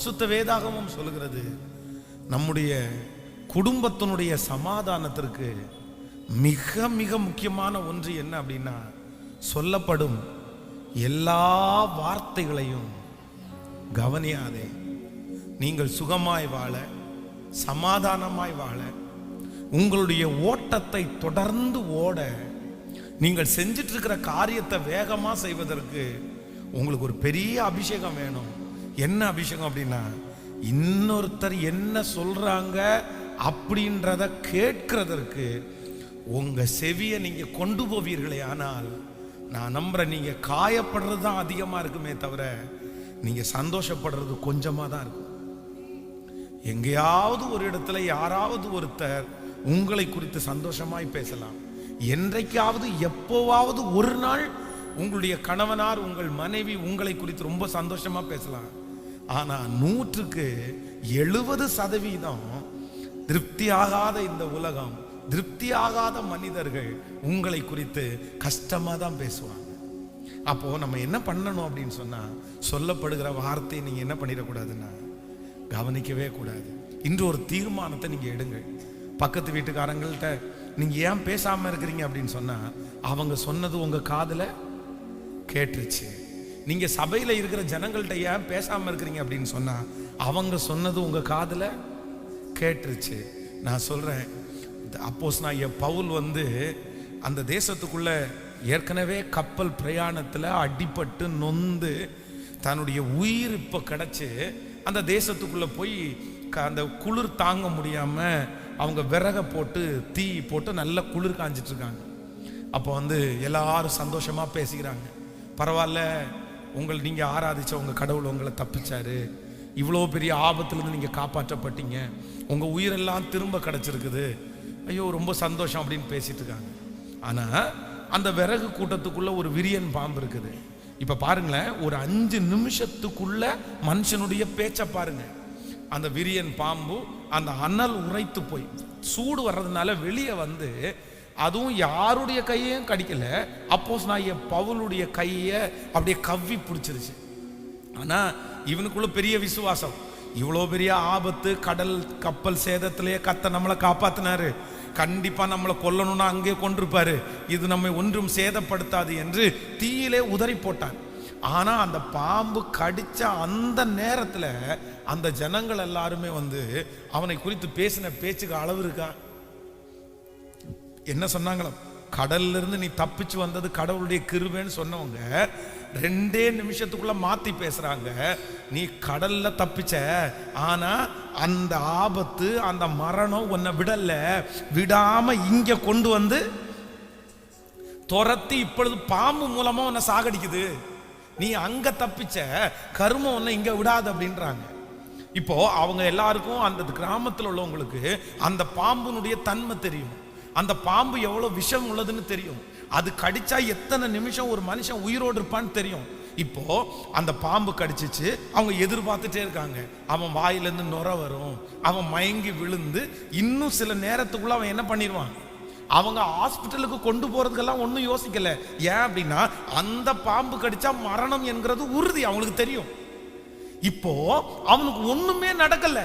பரிசுத்த வேதாகமும் சொல்லுகிறது. நம்முடைய குடும்பத்தினுடைய சமாதானத்திற்கு மிக மிக முக்கியமான ஒன்று என்ன அப்படின்னா சொல்லப்படும் எல்லா வார்த்தைகளையும் கவனியாதே. நீங்கள் சுகமாய் வாழ சமாதானமாய் வாழ உங்களுடைய ஓட்டத்தை தொடர்ந்து ஓட நீங்கள் செஞ்சிட்டு இருக்கிற காரியத்தை வேகமாக செய்வதற்கு உங்களுக்கு ஒரு பெரிய அபிஷேகம் வேணும். என்ன அபிஷேகம் அப்படின்னா இன்னொருத்தர் என்ன சொல்றாங்க அப்படின்றத கேட்கிறதற்கு உங்க செவியை நீங்க கொண்டு போவீர்களே ஆனால் நான் நம்புறேன் நீங்க காயப்படுறது தான் அதிகமா இருக்குமே தவிர நீங்க சந்தோஷப்படுறது கொஞ்சமா தான் இருக்கும். எங்கேயாவது ஒரு இடத்துல யாராவது ஒருத்தர் உங்களை குறித்து சந்தோஷமாய் பேசலாம். என்றைக்காவது எப்போவாவது ஒரு நாள் உங்களுடைய கணவனார் உங்கள் மனைவி உங்களை குறித்து ரொம்ப சந்தோஷமா பேசலாம். ஆனால் நூற்றுக்கு எழுபது சதவீதம் திருப்தியாகாத இந்த உலகம் திருப்தியாகாத மனிதர்கள் உங்களை குறித்து கஷ்டமாக தான் பேசுவாங்க. அப்போது நம்ம என்ன பண்ணணும் அப்படின்னு சொன்னால் சொல்லப்படுகிற வார்த்தையை நீங்கள் என்ன பண்ணிடக்கூடாதுன்னா கவனிக்கவே கூடாது. இன்று ஒரு தீர்மானத்தை நீங்கள் எடுங்கள். பக்கத்து வீட்டுக்காரங்கள்ட்ட நீங்கள் ஏன் பேசாமல் இருக்கிறீங்க? அப்படின்னு சொன்னால் அவங்க சொன்னது உங்கள் காதில் கேட்டுருச்சு. நீங்க சபையில் இருக்கிற ஜனங்கள்ட்ட ஏன் பேசாம இருக்கிறீங்க அப்படின்னு சொன்னா அவங்க சொன்னது உங்க காதில் கேட்டுருச்சு. நான் சொல்றேன் அப்போஸ் நான் என் பவுல் வந்து அந்த தேசத்துக்குள்ள ஏற்கனவே கப்பல் பிரயாணத்தில் அடிபட்டு நொந்து தன்னுடைய உயிர் இப்போ கிடச்சி அந்த தேசத்துக்குள்ளே போய் க- அந்த குளிர் தாங்க முடியாமல் அவங்க விறக போட்டு தீ போட்டு நல்ல குளிர் காஞ்சிட்டு இருக்காங்க. அப்போ வந்து எல்லாரும் சந்தோஷமா பேசிக்கிறாங்க. பரவாயில்ல உங்களை நீங்கள் ஆராதிச்ச உங்கள் கடவுள் உங்களை தப்பிச்சாரு. இவ்வளோ பெரிய ஆபத்துலேருந்து நீங்கள் காப்பாற்றப்பட்டீங்க. உங்கள் உயிரெல்லாம் திரும்ப கிடச்சிருக்குது. ஐயோ ரொம்ப சந்தோஷம் அப்படின்னு பேசிட்டு இருக்காங்க. ஆனால் அந்த விறகு கூட்டத்துக்குள்ள ஒரு விரியன் பாம்பு இருக்குது. இப்போ பாருங்களேன் ஒரு அஞ்சு நிமிஷத்துக்குள்ள மனுஷனுடைய பேச்சை பாருங்க. அந்த விரியன் பாம்பு அந்த அனல் உரைத்து போய் சூடு வர்றதுனால வெளியே வந்து அதுவும் யாருடைய கையையும் கடிக்கல. அப்போஸ் நான் என் பவுலுடைய கையை அப்படியே கவ்வி பிடிச்சிருச்சு. ஆனால் இவனுக்குள்ள பெரிய விசுவாசம். இவ்வளோ பெரிய ஆபத்து கடல் கப்பல் சேதத்திலேயே கத்த நம்மளை காப்பாத்தினாரு. கண்டிப்பா நம்மளை கொல்லணும்னா அங்கே கொண்டிருப்பாரு. இது நம்மை ஒன்றும் சேதப்படுத்தாது என்று தீயிலே உதறி போட்டான் ஆனா அந்த பாம்பு கடிச்ச அந்த நேரத்துல அந்த ஜனங்கள் எல்லாருமே வந்து அவனை குறித்து பேசின பேச்சுக்கு அளவு இருக்கா? என்ன சொன்னாங்களாம்? கடல்ல இருந்து நீ தப்பிச்சு வந்தது கடவுளுடைய கிருபைன்னு சொன்னவங்க ரெண்டே நிமிஷத்துக்குள்ள மாத்தி பேசுறாங்க. நீ கடல்ல தப்பிச்ச ஆனா அந்த ஆபத்து அந்த மரணம் உன்னை விடல. விடாம இங்க கொண்டு வந்து துரத்தி இப்பொழுது பாம்பு மூலமா உன்னை சாகடிக்குது. நீ அங்க தப்பிச்ச கருமம் உன்னை இங்க விடாது அப்படின்றாங்க. இப்போ அவங்க எல்லாருக்கும் அந்த கிராமத்தில் உள்ளவங்களுக்கு அந்த பாம்பினுடைய தன்மை தெரியும். அந்த பாம்பு எவ்வளோ விஷம் உள்ளதுன்னு தெரியும். அது கடிச்சா எத்தனை நிமிஷம் ஒரு மனுஷன் உயிரோடு இருப்பான்னு தெரியும். இப்போ அந்த பாம்பு கடிச்சிச்சு அவங்க எதிர்பார்த்துட்டே இருக்காங்க. அவன் வாயிலேருந்து நுர வரும் அவன் மயங்கி விழுந்து இன்னும் சில நேரத்துக்குள்ள அவன் என்ன பண்ணிடுவான்? அவங்க ஹாஸ்பிட்டலுக்கு கொண்டு போறதுக்கெல்லாம் ஒன்றும் யோசிக்கல. ஏன் அப்படின்னா அந்த பாம்பு கடிச்சா மரணம் என்கிறது உறுதி அவங்களுக்கு தெரியும். இப்போ அவனுக்கு ஒண்ணுமே நடக்கல.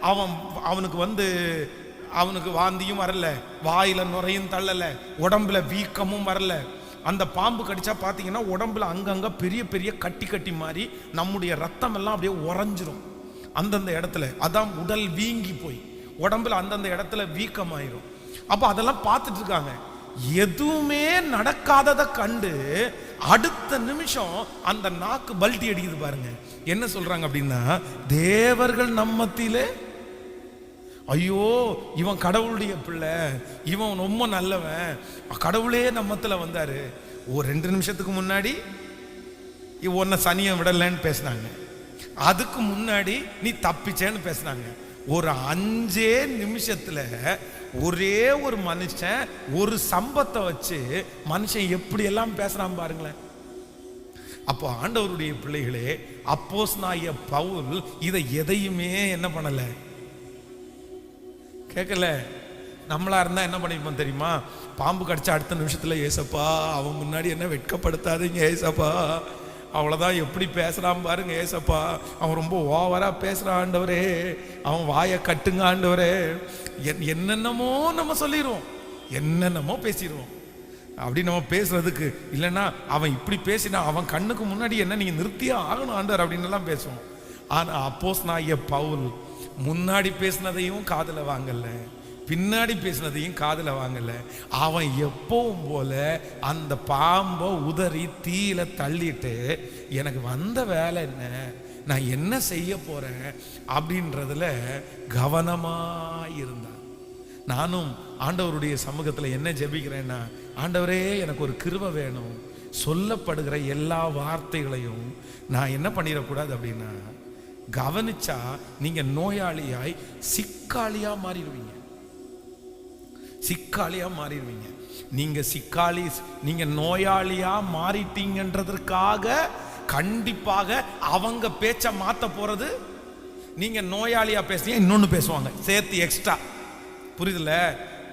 அவன் அவனுக்கு வந்து அவனுக்கு வாந்தியும் வரல வாயில நுரையும் தள்ளல உடம்புல வீக்கமும் வரல. அந்த பாம்பு கடிச்சா பார்த்தீங்கன்னா உடம்புல அங்கங்க பெரிய பெரிய கட்டி கட்டி மாதிரி நம்முடைய ரத்தம் எல்லாம் அப்படியே உறைஞ்சிரும். அந்தந்த இடத்துல அதான் உடல் வீங்கி போய் உடம்புல அந்தந்த இடத்துல வீக்கமாயிரும். அப்போ அதெல்லாம் பார்த்துட்டு இருக்காங்க. எதுவுமே நடக்காததை கண்டு அடுத்த நிமிஷம் அந்த நாக்கு பல்ட்டி அடிக்குது பாருங்க. என்ன சொல்றாங்க அப்படின்னா தேவர்கள் நம்மத்திலே ஐயோ இவன் கடவுளுடைய பிள்ளை. இவன் ரொம்ப நல்லவன். கடவுளே நம்மத்தில் வந்தாரு. ஒரு ரெண்டு நிமிஷத்துக்கு முன்னாடி இவ உன்னை சனியை விடலைன்னு பேசினாங்க. அதுக்கு முன்னாடி நீ தப்பிச்சேன்னு பேசினாங்க. ஒரு அஞ்சே நிமிஷத்தில் ஒரே ஒரு மனுஷன் ஒரு சம்பத்தை வச்சு மனுஷன் எப்படியெல்லாம் பேசுகிறான் பாருங்களேன். அப்போ ஆண்டவருடைய பிள்ளைகளே அப்போஸ் நாய பவுல் இதை எதையுமே என்ன பண்ணலை. கேட்கல நம்மளா இருந்தா என்ன பண்ணிருப்போம் தெரியுமா? பாம்பு கடிச்ச அடுத்த நிமிஷத்துல ஏசப்பா அவன் முன்னாடி என்ன வெட்கப்படுத்தாதீங்க ஏசப்பா. அவ்வளோதான் எப்படி பேசுகிறான் பாருங்க ஏசப்பா. அவன் ரொம்ப ஓவராக பேசுகிறான் ஆண்டவரே. அவன் வாயை கட்டுங்க ஆண்டவரே. என் என்னென்னமோ நம்ம சொல்லிடுவோம் என்னென்னமோ பேசிடுவோம் அப்படி நம்ம பேசுறதுக்கு இல்லைன்னா அவன் இப்படி பேசினா அவன் கண்ணுக்கு முன்னாடி என்ன நீங்கள் நிறுத்தியே ஆகணும் ஆண்டவர் அப்படின்னு எல்லாம் பேசுவோம். ஆனால் அப்போஸ் நான் ஏ பவுல் முன்னாடி பேசினதையும் காதில் வாங்கல. பின்னாடி பேசினதையும் காதில் வாங்கல. அவன் எப்பவும் போல அந்த பாம்பை உதறி தீயில தள்ளிட்டு எனக்கு வந்த வேலை என்ன? நான் என்ன செய்ய போறேன்? அப்படின்றதுல கவனமா இருந்தான். நானும் ஆண்டவருடைய சமூகத்தில் என்ன ஜெபிக்கிறேன்னா ஆண்டவரே எனக்கு ஒரு கிருவை வேணும். சொல்லப்படுகிற எல்லா வார்த்தைகளையும் நான் என்ன பண்ணிடக்கூடாது அப்படின்னா கவனிச்சா நீங்க நோயாளியாய் சிக்காளியா மாறிடுவீங்க. சிக்காளியா மாறிடுவீங்க. நீங்க சிக்காளி நீங்க நோயாளியா மாறிட்டீங்கன்றதற்காக கண்டிப்பாக அவங்க பேச்ச மாத்த போறது நீங்க நோயாளியா பேசுறீங்க இன்னொன்னு பேசுவாங்க. சேர்த்து எக்ஸ்ட்ரா புரியுதுல?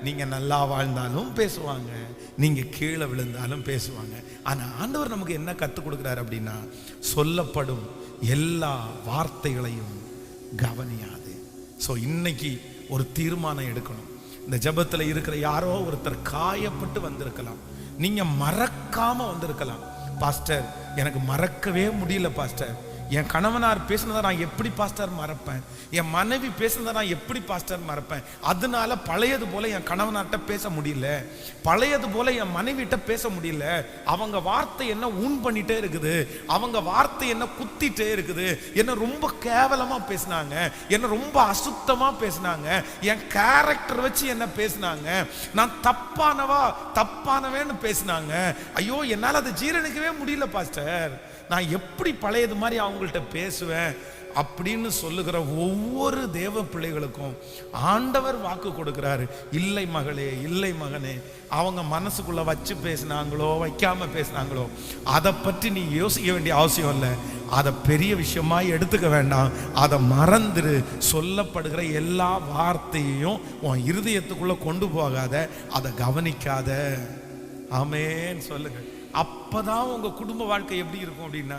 நீங்க நல்லா வாழ்ந்தாலும் பேசுவாங்க நீங்க கீழே விழுந்தாலும் பேசுவாங்க. ஆனா ஆண்டவர் நமக்கு என்ன கற்றுக் கொடுக்குறாரு அப்படின்னா சொல்லப்படும் எல்லா வார்த்தைகளையும் கவனியாது. ஸோ இன்னைக்கு ஒரு தீர்மானம் எடுக்கணும். இந்த ஜபத்தில் இருக்கிற யாரோ ஒருத்தர் காயப்பட்டு வந்திருக்கலாம். நீங்கள் மறக்காமல் வந்திருக்கலாம். பாஸ்டர் எனக்கு மறக்கவே முடியல பாஸ்டர் என் கணவனார் பேசுனதை நான் எப்படி பாஸ்டர் மறப்பேன்? என் மனைவி பேசுனதை நான் எப்படி பாஸ்டர் மறப்பேன்? அதனால பழையது போல என் கணவனார்ட்ட பேச முடியல. பழையது போல என் மனைவிட்ட பேச முடியல. அவங்க வார்த்தை என்ன ஊன் பண்ணிட்டே இருக்குது. அவங்க வார்த்தை என்ன குத்திட்டே இருக்குது. என்ன ரொம்ப கேவலமா பேசினாங்க. என்ன ரொம்ப அசுத்தமா பேசினாங்க. என் கேரக்டர் வச்சு என்ன பேசினாங்க. நான் தப்பானவா தப்பானவேன்னு பேசினாங்க. ஐயோ என்னால் அதை ஜீரணிக்கவே முடியல பாஸ்டர். நான் எப்படி பழையது மாதிரி அவங்கள்ட்ட பேசுவேன் அப்படின்னு சொல்லுகிற ஒவ்வொரு தேவ பிள்ளைகளுக்கும் ஆண்டவர் வாக்கு கொடுக்கிறாரு. இல்லை மகளே இல்லை மகனே அவங்க மனசுக்குள்ள வச்சு பேசினாங்களோ வைக்காம பேசினாங்களோ அதை பற்றி நீ யோசிக்க வேண்டிய அவசியம் இல்லை. அதை பெரிய விஷயமா எடுத்துக்க வேண்டாம். அதை மறந்துரு. சொல்லப்படுகிற எல்லா வார்த்தையையும் உன் இருதயத்துக்குள்ள கொண்டு போகாத அதை கவனிக்காத. ஆமேன்னு சொல்லுங்கள் அப்பதான் உங்க குடும்ப வாழ்க்கை எப்படி இருக்கும் அப்படின்னா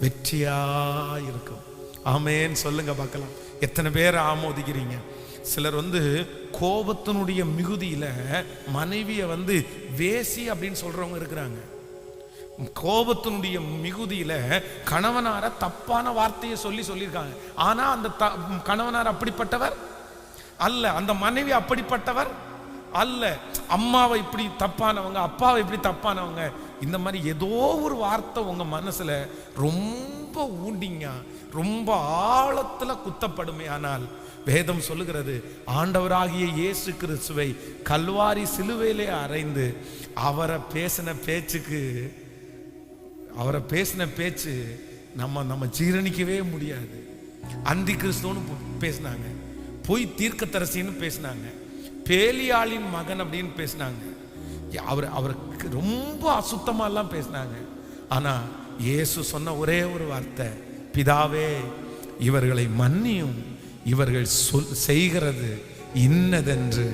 வெற்றியா இருக்கும். ஆமேன்னு சொல்லுங்க பார்க்கலாம். எத்தனை பேர் ஆமோதிக்கிறீங்க? சிலர் வந்து கோபத்தினுடைய மிகுதியில மனைவியை வந்து வேசி அப்படின்னு சொல்றவங்க இருக்கிறாங்க. கோபத்தினுடைய மிகுதியில கணவனார தப்பான வார்த்தையை சொல்லி சொல்லியிருக்காங்க. ஆனா அந்த த- கணவனார் அப்படிப்பட்டவர்? அல்ல அந்த மனைவி அப்படிப்பட்டவர்? அல்ல. அம்மாவை இப்படி தப்பானவங்க அப்பாவை இப்படி தப்பானவங்க. இந்த மாதிரி ஏதோ ஒரு வார்த்தை உங்க மனசுல ரொம்ப ஊண்டிங்க ரொம்ப ஆழத்துல குத்தப்படுமே ஆனால் வேதம் சொல்லுகிறது ஆண்டவராகிய இயேசு கிறிஸ்துவை கல்வாரி சிலுவையிலே அறைந்து அவரை பேசின பேச்சுக்கு அவரை பேசின பேச்சு நம்ம நம்ம ஜீரணிக்கவே முடியாது. அந்தி கிறிஸ்துவனு பேசினாங்க. பொய் தீர்க்கத்தரசின்னு பேசினாங்க. பேலியாளின் மகன் அப்படின்னு பேசினாங்க. அவர் அவருக்கு ரொம்ப அசுத்தமாலாம் பேசினாங்க. ஆனா இயேசு சொன்ன ஒரே ஒரு வார்த்தை பிதாவே இவர்களை மன்னியும். இவர்கள் சொல் செய்கிறது இன்னதென்று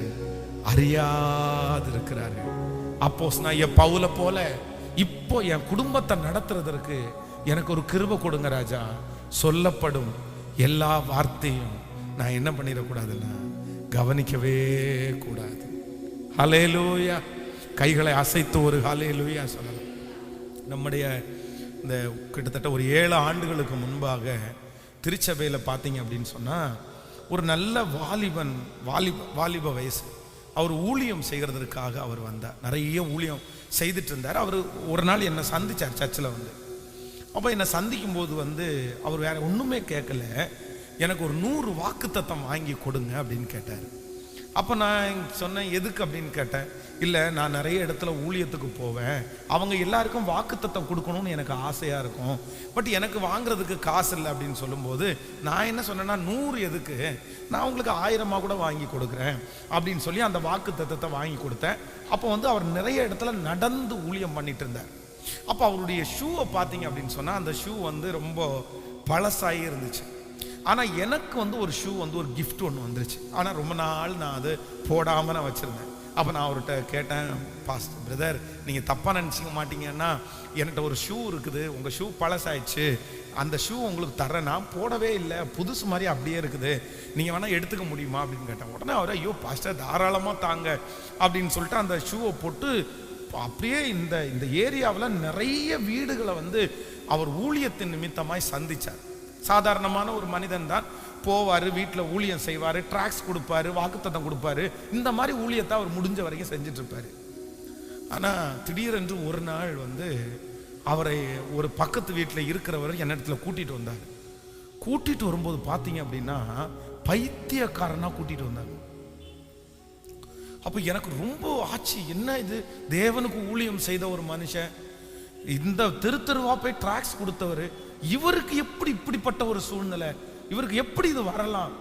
அறியாதிருக்கிறார்கள். அப்போஸ் நான் என் பவுல போல இப்போ என் குடும்பத்தை நடத்துறதற்கு எனக்கு ஒரு கிருப கொடுங்க ராஜா. சொல்லப்படும் எல்லா வார்த்தையும் நான் என்ன பண்ணிடக்கூடாதுன்னா கவனிக்கவே கூடாது. ஹலேலூயா கைகளை அசைத்து ஒரு ஹலேலூயா சொல்லலாம். நம்முடைய இந்த கிட்டத்தட்ட ஒரு ஏழு ஆண்டுகளுக்கு முன்பாக திருச்சபையில் பார்த்தீங்க அப்படின்னு சொன்னால் ஒரு நல்ல வாலிபன் வாலிப வாலிப வயசு. அவர் ஊழியம் செய்கிறதற்காக அவர் வந்தார். நிறைய ஊழியம் செய்துட்டு இருந்தார் அவர் ஒரு நாள் என்னை சந்திச்சார் சர்ச்சில் வந்து. அப்போ என்னை சந்திக்கும் போது வந்து அவர் வேற ஒன்றுமே கேட்கல. எனக்கு ஒரு நூறு வாக்குத்தத்தம் வாங்கி கொடுங்க அப்படின்னு கேட்டார். அப்போ நான் சொன்னேன் எதுக்கு? அப்படின்னு கேட்டேன். இல்லை நான் நிறைய இடத்துல ஊழியத்துக்கு போவேன். அவங்க எல்லாருக்கும் வாக்குத்தத்தம் கொடுக்கணும்னு எனக்கு ஆசையாக இருக்கும். பட் எனக்கு வாங்குறதுக்கு காசு இல்லை அப்படின்னு சொல்லும்போது நான் என்ன சொன்னேன்னா நூறு எதுக்கு? நான் உங்களுக்கு ஆயிரமாக கூட வாங்கி கொடுக்குறேன் அப்படின்னு சொல்லி அந்த வாக்குத்தத்தத்தை வாங்கி கொடுத்தேன். அப்போ வந்து அவர் நிறைய இடத்துல நடந்து ஊழியம் பண்ணிட்டு இருந்தார். அப்போ அவருடைய ஷூவை பார்த்தீங்க அப்படின்னு சொன்னால் அந்த ஷூ வந்து ரொம்ப பழசாகி இருந்துச்சு. ஆனால் எனக்கு வந்து ஒரு ஷூ வந்து ஒரு கிஃப்ட் ஒன்று வந்துருச்சு. ஆனால் ரொம்ப நாள் நான் அது போடாமல் நான் வச்சுருந்தேன். அப்போ நான் அவர்கிட்ட கேட்டேன் பாஸ்ட் பிரதர் நீங்கள் தப்பாக நினச்சிக்க மாட்டீங்கன்னா என்கிட்ட ஒரு ஷூ இருக்குது. உங்கள் ஷூ பழசாயிடுச்சு. அந்த ஷூ உங்களுக்கு தரேன் நான் போடவே இல்லை. புதுசு மாதிரி அப்படியே இருக்குது. நீங்கள் வேணால் எடுத்துக்க முடியுமா? அப்படின்னு கேட்டேன். உடனே அவர் ஐயோ பாஸ்டர் தாராளமாக தாங்க. அப்படின்னு சொல்லிட்டு அந்த ஷூவை போட்டு அப்படியே இந்த இந்த ஏரியாவில் நிறைய வீடுகளை வந்து அவர் ஊழியத்தின் நிமித்தமாய் சந்திச்சார். சாதாரணமான ஒரு மனிதன் தான். போவார் வீட்டில் ஊழியம் செய்வார் ட்ராக்ஸ் கொடுப்பாரு வாக்குத்தத்தம் கொடுப்பாரு. இந்த மாதிரி ஊழியத்தை அவர் முடிஞ்ச வரைக்கும் செஞ்சிட்ருப்பார். ஆனால் திடீரென்று ஒரு நாள் வந்து அவரை ஒரு பக்கத்து வீட்டில் இருக்கிறவர் என்னிடத்துல கூட்டிகிட்டு வந்தார். கூட்டிகிட்டு வரும்போது பார்த்தீங்க அப்படின்னா பைத்தியக்காரனாக கூட்டிகிட்டு வந்தாங்க அப்போ எனக்கு ரொம்ப ஆச்சு என்ன இது? தேவனுக்கு ஊழியம் செய்த ஒரு மனுஷன் இந்த தெரு போய் ட்ராக்ஸ் கொடுத்தவர் இவருக்கு எப்படி இப்படிப்பட்ட ஒரு சூழ்நிலை? இவருக்கு எப்படி இது வரலாம்?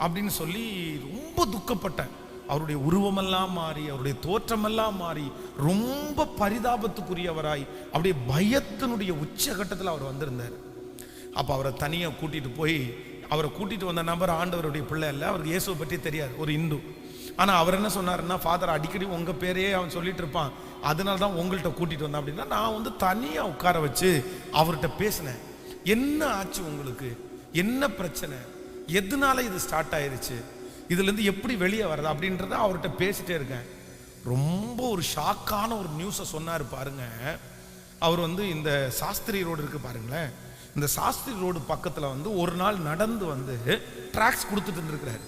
அப்படின்னு சொல்லி ரொம்ப துக்கப்பட்டேன். அவருடைய உருவமெல்லாம் மாறி அவருடைய தோற்றமெல்லாம் மாறி ரொம்ப பரிதாபத்துக்குரியவராய் அப்படியே பயத்தினுடைய உச்சகட்டத்தில் அவர் வந்திருந்தார். அப்போ அவரை தனியாக கூட்டிட்டு போய் அவரை கூட்டிட்டு வந்த நபர் ஆண்டவருடைய பிள்ளை இல்லை அவருக்கு இயேசுவை பற்றி தெரியாது ஒரு இந்து. ஆனால் அவர் என்ன சொன்னாருன்னா ஃபாதர் அடிக்கடி உங்கள் பேரையே அவன் சொல்லிட்டு இருப்பான். அதனால தான் உங்கள்கிட்ட கூட்டிட்டு வந்தேன். அப்படின்னா நான் வந்து தனியாக உட்கார வச்சு அவர்கிட்ட பேசினேன். என்ன ஆச்சு உங்களுக்கு? என்ன பிரச்சனை? எதனால இது ஸ்டார்ட் ஆயிருச்சு? இதுலேருந்து எப்படி வெளியே வர்றது? அப்படின்றத அவர்கிட்ட பேசிட்டே இருக்கேன். ரொம்ப ஒரு ஷாக்கான ஒரு நியூஸை சொன்னார் பாருங்க. அவர் வந்து இந்த சாஸ்திரி ரோடு இருக்கு பாருங்களேன். இந்த சாஸ்திரி ரோடு பக்கத்தில் வந்து ஒரு நாள் நடந்து வந்து ட்ராக்ஸ் கொடுத்துட்டு இருக்கிறாரு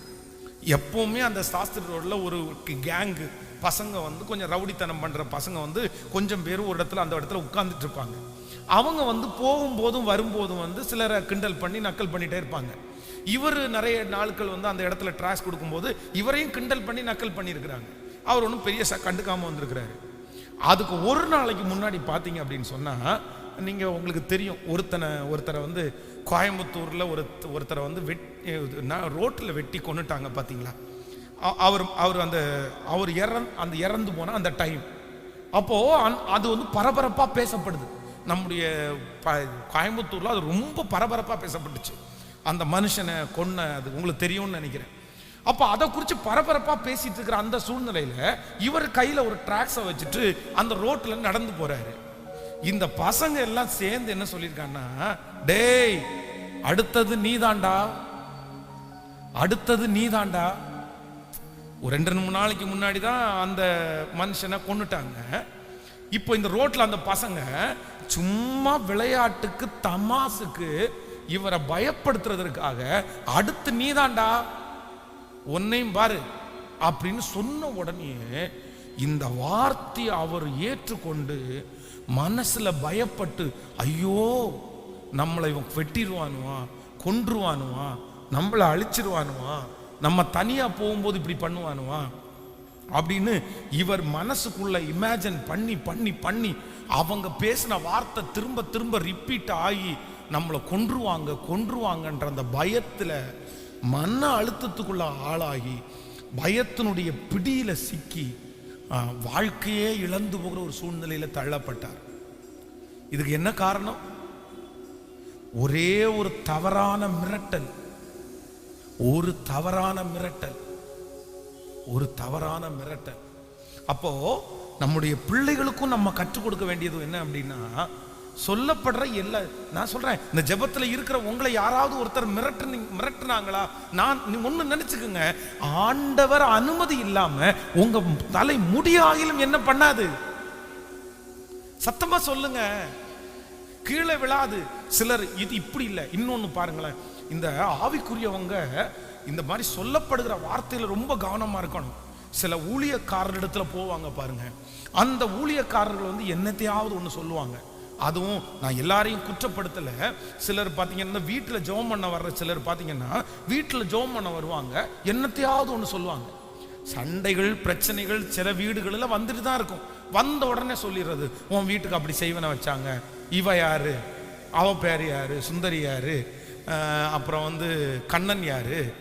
எப்பவுமே அந்த சாஸ்திரி ரோடில் ஒரு கேங்கு பசங்க வந்து கொஞ்சம் ரவுடித்தனம் பண்ணுற பசங்க வந்து கொஞ்சம் பேர் ஒரு இடத்துல அந்த இடத்துல உட்காந்துட்டு இருப்பாங்க. அவங்க வந்து போகும்போதும் வரும்போதும் வந்து சிலரை கிண்டல் பண்ணி நக்கல் பண்ணிகிட்டே இருப்பாங்க. இவர் நிறைய நாட்கள் வந்து அந்த இடத்துல ட்ராஸ் கொடுக்கும்போது இவரையும் கிண்டல் பண்ணி நக்கல் பண்ணியிருக்கிறாங்க. அவர் ஒன்றும் பெரிய ச கண்டுக்காமல் வந்திருக்கிறாரு. அதுக்கு ஒரு நாளைக்கு முன்னாடி பார்த்தீங்க அப்படின்னு சொன்னால் நீங்கள் உங்களுக்கு தெரியும் ஒருத்தனை ஒருத்தரை வந்து கோயம்புத்தூரில் ஒரு ஒருத்தரை வந்து வெட் ரோட்டில் வெட்டி கொண்டுட்டாங்க பார்த்தீங்களா? அவர் அவர் அந்த அவர் இறந் அந்த இறந்து போன அந்த டைம் அப்போது அந் அது வந்து பரபரப்பாக பேசப்படுது. நம்முடைய ப கோயம்புத்தூரில் அது ரொம்ப பரபரப்பாக பேசப்பட்டுச்சு. அந்த மனுஷனை கொன்ன அது உங்களுக்கு தெரியும்னு நினைக்கிறேன். அப்போ அதை குறித்து பரபரப்பாக பேசிட்டு இருக்கிற அந்த சூழ்நிலையில் இவர் கையில் ஒரு ட்ராக்ஸை வச்சுட்டு அந்த ரோட்டில் நடந்து போகிறாரு இந்த பசங்க எல்லாம் சேர்ந்து என்ன சொல்லியிருக்காங்கன்னா டேய் அடுத்தது நீதாண்டா. அடுத்தது நீதாண்டா. ஒரு ரெண்டு மூணு நாளைக்கு முன்னாடி தான் அந்த மனுஷனை கொண்டுட்டாங்க இப்போ இந்த ரோட்ல அந்த பசங்க சும்மா விளையாட்டுக்கு தமாசுக்கு இவரை பயப்படுத்துறதற்காக அடுத்து நீதாண்டா உன்னையும் பாரு அப்படின்னு சொன்ன உடனே இந்த வார்த்தையை அவர் ஏற்றுக்கொண்டு மனசுல பயப்பட்டு ஐயோ நம்மளை இவன் வெட்டிடுவானுவா கொன்றுவானுவா நம்மளை அழிச்சிருவானுவா நம்ம தனியா போகும்போது இப்படி பண்ணுவானுவான் அப்படின்னு இவர் மனசுக்குள்ள இமேஜின் பண்ணி பண்ணி பண்ணி அவங்க பேசின வார்த்தை திரும்ப திரும்ப ரிப்பீட் ஆகி நம்மளை கொன்றுவாங்க கொன்றுவாங்கன்ற அந்த பயத்துல மன அழுத்தத்துக்குள்ள ஆளாகி பயத்தினுடைய பிடியில சிக்கி வாழ்க்கையே இழந்து போகிற ஒரு சூழ்நிலையில தள்ளப்பட்டார். இதுக்கு என்ன காரணம்? ஒரே ஒரு தவறான மிரட்டல். ஒரு தவறான மிரட்டல். ஒரு தவறான மிரட்டல். அப்போ நம்முடைய பிள்ளைகளுக்கும் நம்ம கற்றுக் கொடுக்க வேண்டியது என்ன அப்படின்னா சொல்லப்படுற எல்லா நான் சொல்றேன் இந்த ஜெபத்துல இருக்கிற உங்களை யாராவது ஒருத்தர் மிரட்டு மிரட்டுனாங்களா? நான் நீ ஒன்று நினைச்சுக்குங்க ஆண்டவர் அனுமதி இல்லாம உங்க தலை முடியாகிலும் என்ன பண்ணாது? சத்தமா சொல்லுங்க. கீழே விழாது. சிலர் இது இப்படி இல்லை. இன்னொன்னு பாருங்களேன். இந்த ஆவிக்குரியவங்க இந்த மாதிரி சொல்லப்படுகிற வார்த்தையில் ரொம்ப கவனமாக இருக்கணும். சில ஊழியக்காரரிடத்துல போவாங்க பாருங்க. அந்த ஊழியக்காரர்கள் வந்து என்னத்தையாவது ஒன்று சொல்லுவாங்க. அதுவும் நான் எல்லாரையும் குற்றப்படுத்தல. சிலர் பார்த்தீங்கன்னா வீட்டில் ஜோம் பண்ண வர்ற சிலர் பார்த்தீங்கன்னா வீட்டில் ஜோம் பண்ண வருவாங்க. என்னத்தையாவது ஒன்று சொல்லுவாங்க. சண்டைகள் பிரச்சனைகள் சில வீடுகளில் வந்துட்டு தான் இருக்கும். வந்த உடனே சொல்லிடுறது உன் வீட்டுக்கு அப்படி செய்வன வச்சாங்க. இவ யாரு? அவ பேர் யாரு? சுந்தரி யாரு? அப்புறம் வந்து கண்ணன் யாரு?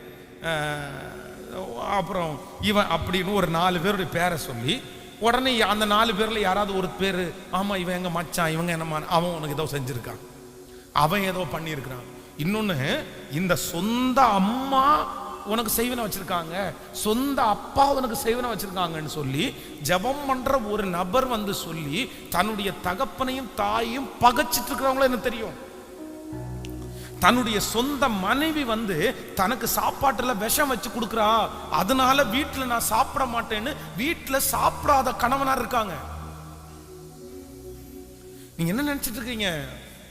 அப்புறம் இவன் அப்படின்னு ஒரு நாலு பேருடைய பேரை சொல்லி உடனே அந்த நாலு பேரில் யாராவது ஒரு பேர் ஆமாம் இவன் எங்கள் மச்சான் இவங்க என்னமா அவன் உனக்கு ஏதோ செஞ்சுருக்கான். அவன் ஏதோ பண்ணியிருக்கிறான். இன்னொன்று இந்த சொந்த அம்மா உனக்கு செய்வனை வச்சுருக்காங்க சொந்த அப்பா உனக்கு செய்வனை வச்சுருக்காங்கன்னு சொல்லி ஜெபம் பண்ணுற ஒரு நபர் வந்து சொல்லி தன்னுடைய தகப்பனையும் தாயையும் பகைச்சிட்டு இருக்கிறவங்கள எனக்கு தெரியும். தன்னுடைய சொந்த மனைவி வந்து தனக்கு சாப்பாட்டுல விஷம் வச்சு கொடுக்குறா. அதனால வீட்டுல நான் சாப்பிட மாட்டேன்னு வீட்டுல சாப்பிடாத கணவனா இருக்காங்க. நீங்க என்ன நினைச்சிட்டு இருக்கீங்க?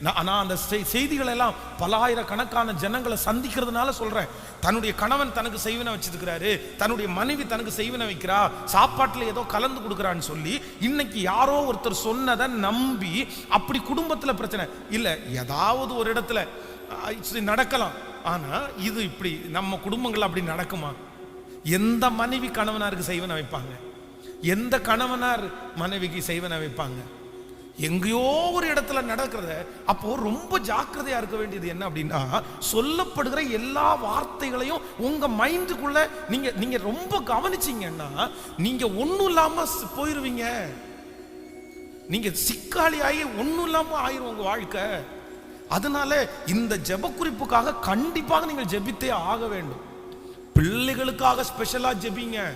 நான் அந்த செய்- செய்திகள் எல்லாம் பலாயிரக்கணக்கான ஜனங்களை சந்திக்கிறதுனால சொல்றேன். தன்னுடைய கணவன் தனக்கு செய்வனை வச்சிருக்கிறாரு. தன்னுடைய மனைவி தனக்கு செய்வனை வைக்கிறா. சாப்பாட்டில் ஏதோ கலந்து கொடுக்குறான்னு சொல்லி இன்னைக்கு யாரோ ஒருத்தர் சொன்னதை நம்பி அப்படி குடும்பத்துல பிரச்சனை. இல்ல ஏதாவது ஒரு இடத்துல நடக்கலாம். ஆனா இது இப்படி நம்ம குடும்பங்கள் அப்படி நடக்குமா? எந்த மனைவி கணவனாருக்கு செய்வனை வைப்பாங்க? எந்த கணவனார் மனைவிக்கு செய்வனை வைப்பாங்க? எங்கேயோ ஒரு இடத்துல நடக்கிறத அப்போ ரொம்ப ஜாக்கிரதையா இருக்க வேண்டியது என்ன அப்படின்னா சொல்லப்படுகிற எல்லா வார்த்தைகளையும் உங்க மைண்டுக்குள்ள நீங்க நீங்க ரொம்ப கவனிச்சீங்கன்னா நீங்க ஒன்றும் இல்லாம போயிருவீங்க. நீங்க சிக்காளியாகி ஒன்றும் இல்லாம ஆயிரும் உங்க வாழ்க்கை. அதனால இந்த ஜெப குறிப்புக்காக கண்டிப்பாக நீங்கள் ஜெபித்தே ஆக வேண்டும். பிள்ளைகளுக்காக ஸ்பெஷலா ஜெபிங்க.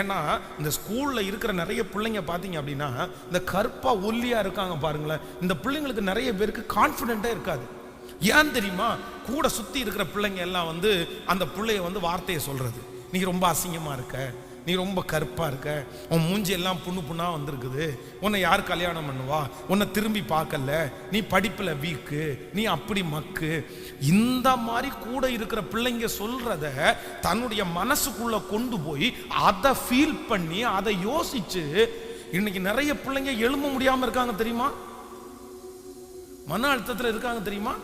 ஏன்னா இந்த ஸ்கூலில் இருக்கிற நிறைய பிள்ளைங்க பார்த்தீங்க அப்படின்னா இந்த கருப்பாக ஒல்லியாக இருக்காங்க பாருங்களேன். இந்த பிள்ளைங்களுக்கு நிறைய பேருக்கு கான்ஃபிடென்ட்டே இருக்காது. ஏன் தெரியுமா? கூட சுற்றி இருக்கிற பிள்ளைங்க எல்லாம் வந்து அந்த பிள்ளைய வந்து வார்த்தையை சொல்கிறது நீ ரொம்ப அசிங்கமாக இருக்க. நீ ரொம்ப கருப்பா இருக்க. உன் மூஞ்சி எல்லாம் புண்ணு புண்ணா வந்திருக்குது. உன்னை யார் கல்யாணம் பண்ணுவா? உன்னை திரும்பி பார்க்கல. நீ படிப்புல வீக்கு நீ அப்படி மக்கு இந்த மாதிரி கூட இருக்கிற பிள்ளைங்க சொல்றத தன்னுடைய மனசுக்குள்ள கொண்டு போய் அதை ஃபீல் பண்ணி அதை யோசிச்சு இன்னைக்கு நிறைய பிள்ளைங்க எழும்ப முடியாமல் இருக்காங்க தெரியுமா? மன அழுத்தத்தில் இருக்காங்க தெரியுமா?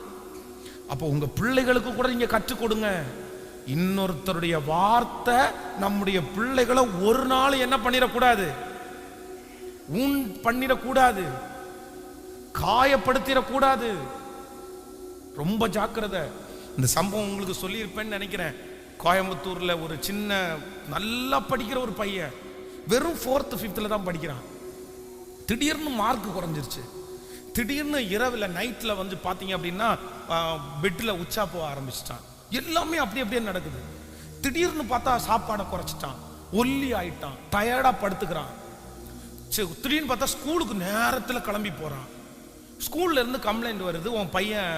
அப்போ உங்க பிள்ளைகளுக்கு கூட நீங்கள் கற்றுக் கொடுங்க. இன்னொருத்தருடைய வார்த்தை நம்முடைய பிள்ளைகளை ஒரு நாள் என்ன பண்ணிடக்கூடாது? உன் பண்ணிடக்கூடாது. காயப்படுத்திடக்கூடாது. ரொம்ப ஜாக்கிரதை. இந்த சம்பவம் உங்களுக்கு சொல்லியிருப்பேன்னு நினைக்கிறேன். கோயம்புத்தூர்ல ஒரு சின்ன நல்லா படிக்கிற ஒரு பையன். வெறும் ஃபோர்த்து ஃபிஃப்த்தில் தான் படிக்கிறான். திடீர்னு மார்க் குறைஞ்சிருச்சு. திடீர்னு இரவில் நைட்டில் வந்து பார்த்தீங்க அப்படின்னா பெட்டில் உச்சா போக ஆரம்பிச்சிட்டான். எல்லாமே அப்படி அப்படியே நடக்குது. திடீர்னு பார்த்தா சாப்பாடை குறைச்சிட்டான். ஒல்லி ஆயிட்டான். டயர்டாக படுத்துக்கிறான். சரி திடீர்னு பார்த்தா ஸ்கூலுக்கு நேரத்தில் கிளம்பி போகிறான் ஸ்கூல்ல இருந்து கம்ப்ளைண்ட் வருது உன் பையன்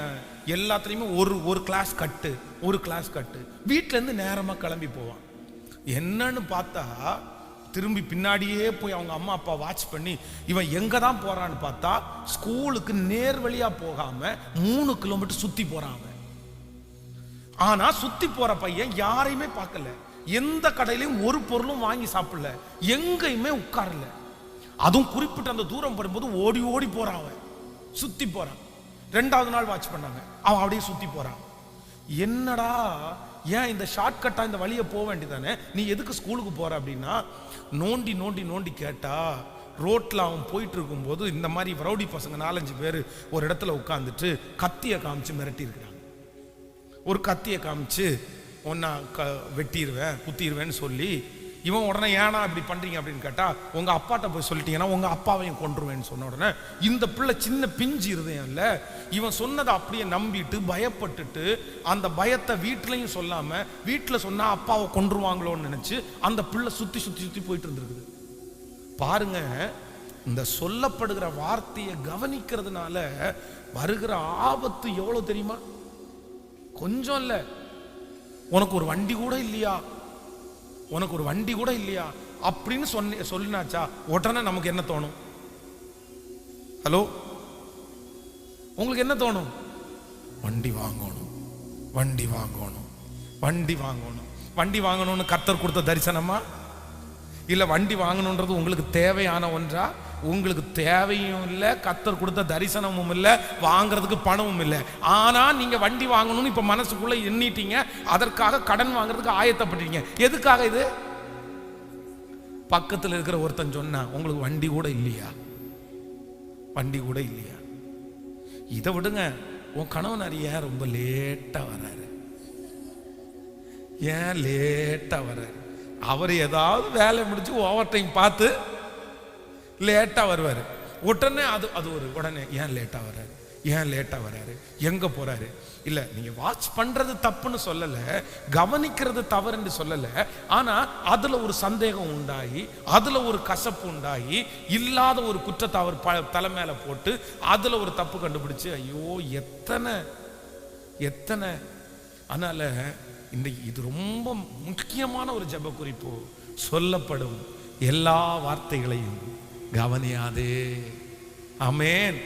எல்லாத்துலேயுமே ஒரு ஒரு கிளாஸ் கட்டு ஒரு கிளாஸ் கட்டு. வீட்டிலேருந்து நேரமாக கிளம்பி போவான். என்னன்னு பார்த்தா திரும்பி பின்னாடியே போய் அவங்க அம்மா அப்பா வாட்ச் பண்ணி இவன் எங்கே தான் போகிறான்னு பார்த்தா ஸ்கூலுக்கு நேர் வழியாக போகாமல் மூணு கிலோமீட்டர் சுற்றி போகிறான் ஆனா சுத்தி போற பையன் யாரையுமே பார்க்கல. எந்த கடையிலையும் ஒரு பொருளும் வாங்கி சாப்பிடல. எங்கேயுமே உட்காரல. அதுவும் குறிப்பிட்ட அந்த தூரம் வரும்போது ஓடி ஓடி போறான் அவன். சுத்தி போறான். ரெண்டாவது நாள் வாட்ச் பண்ணாங்க. அவன் அப்படியே சுத்தி போறான். என்னடா ஏன் இந்த ஷார்ட்கட்டா இந்த வழியை போக வேண்டியதானே நீ எதுக்கு ஸ்கூலுக்கு போற அப்படின்னா நோண்டி நோண்டி நோண்டி கேட்டா ரோட்டில் அவன் போயிட்டு இருக்கும்போது இந்த மாதிரி ரவுடி பசங்க நாலஞ்சு பேர் ஒரு இடத்துல உட்காந்துட்டு கத்தியை காமிச்சு மிரட்டி ஒரு கத்தியை காமிச்சு ஒன்றா க வெட்டிடுவேன் குத்திடுவேன்னு சொல்லி இவன் உடனே ஏனா இப்படி பண்ணுறீங்க அப்படின்னு கேட்டால் உங்கள் அப்பாட்ட போய் சொல்லிட்டீங்கன்னா உங்கள் அப்பாவையும் கொண்டுருவேன்னு சொன்ன உடனே இந்த பிள்ளை சின்ன பிஞ்சு இருதயம் இல்லை இவன் சொன்னதை அப்படியே நம்பிட்டு பயப்பட்டுட்டு அந்த பயத்தை வீட்லயும் சொல்லாமல் வீட்டில் சொன்னால் அப்பாவை கொண்டுருவாங்களோன்னு நினச்சி அந்த பிள்ளை சுற்றி சுற்றி சுற்றி போயிட்டு இருந்திருக்குது. பாருங்க இந்த சொல்லப்படுகிற வார்த்தையை கவனிக்கிறதுனால வருகிற ஆபத்து எவ்வளோ தெரியுமா? கொஞ்சம் இல்லை. உனக்கு ஒரு வண்டி கூட இல்லையா? உனக்கு ஒரு வண்டி கூட இல்லையா? அப்படின்னு சொன்ன சொல்லினாச்சா உடனே நமக்கு என்ன தோணும்? ஹலோ உங்களுக்கு என்ன தோணும்? வண்டி வாங்கணும். வண்டி வாங்கணும். வண்டி வாங்கணும். வண்டி வாங்கணும்னு கர்த்தர் கொடுத்த தரிசனமா? இல்லை வண்டி வாங்கணுன்றது உங்களுக்கு தேவையான ஒன்றா? உங்களுக்கு தேவையும் இல்லை கத்தர் கொடுத்த தரிசனமும் இல்லை வாங்குறதுக்கு பணமும் இல்லை. ஆனால் நீங்கள் வண்டி வாங்கணும்னு இப்போ மனசுக்குள்ளே எண்ணிட்டீங்க. அதற்காக கடன் வாங்குறதுக்கு ஆயத்தப்பட்டீங்க. எதுக்காக இது? பக்கத்தில் இருக்கிற ஒருத்தன் சொன்னா உங்களுக்கு வண்டி கூட இல்லையா? வண்டி கூட இல்லையா? இதை விடுங்க. உன் கணவனார் ஏன் ரொம்ப லேட்டாக வராரு? ஏன் லேட்டாக வர்றாரு அவர் ஏதாவது வேலை முடிச்சு ஓவர் டைம் பார்த்து லேட்டாக வருவார். உடனே அது அது ஒரு உடனே ஏன் லேட்டாக வர்றாரு? ஏன் லேட்டாக வர்றாரு? எங்கே போகிறாரு இல்லை நீங்கள் வாட்ச் பண்ணுறது தப்புன்னு சொல்லலை கவனிக்கிறது தவறுன்னு சொல்லலை ஆனால் அதில் ஒரு சந்தேகம் உண்டாகி அதில் ஒரு கசப்பு உண்டாகி இல்லாத ஒரு குற்றத்தை அவர் ப- தலை மேலே போட்டு அதில் ஒரு தப்பு கண்டுபிடிச்சு ஐயோ எத்தனை எத்தனை. அதனால் இந்த இது ரொம்ப முக்கியமான ஒரு ஜெப குறிப்பு சொல்லப்படும் எல்லா வார்த்தைகளையும் கவனியாதே ஆமென்